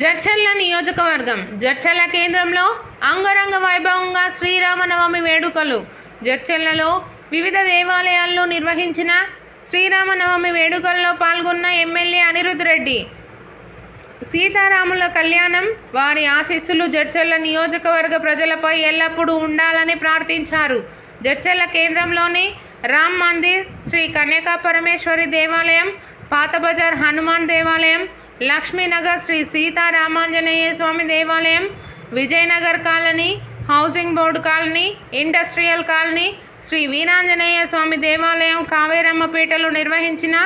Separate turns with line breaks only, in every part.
జడ్చర్ల నియోజకవర్గం. జడ్చర్ల కేంద్రంలో అంగరంగ వైభవంగా శ్రీరామనవమి వేడుకలు. జడ్చర్లలో వివిధ దేవాలయాల్లో నిర్వహించిన శ్రీరామనవమి వేడుకల్లో పాల్గొన్న ఎమ్మెల్యే అనిరుద్ రెడ్డి. సీతారాముల కళ్యాణం వారి ఆశీస్సులు జడ్చర్ల నియోజకవర్గ ప్రజలపై ఎల్లప్పుడూ ఉండాలని ప్రార్థించారు. జడ్చర్ల కేంద్రంలోని రామ్ మందిర్ శ్రీ కన్యకా పరమేశ్వరి దేవాలయం పాత బజార్ హనుమాన్ దేవాలయం లక్ష్మీనగర్ శ్రీ సీతారామాంజనేయ స్వామి దేవాలయం Vijayanagar colony housing board colony industrial colony Shri Veeranjaneya Swamy దేవాలయం కావేరమ్మపేటలో నిర్వహించిన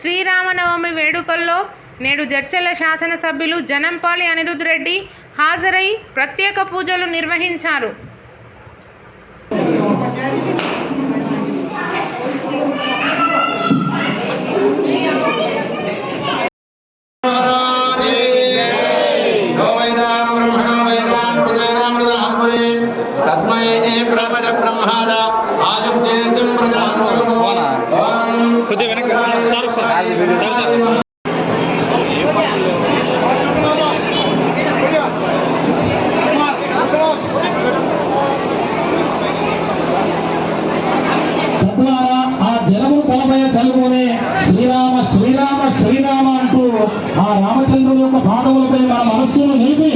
శ్రీరామనవమి వేడుకల్లో నేడు జడ్చర్ల శాసనసభ్యులు జనంపాలి అనిరుద్ రెడ్డి హాజరై ప్రత్యేక పూజలు నిర్వహించారు.
శ్రీరామ శ్రీరామ శ్రీరామ అంటూ ఆ రామచంద్రుని యొక్క పాదములపై మన మనస్సును నిలిపి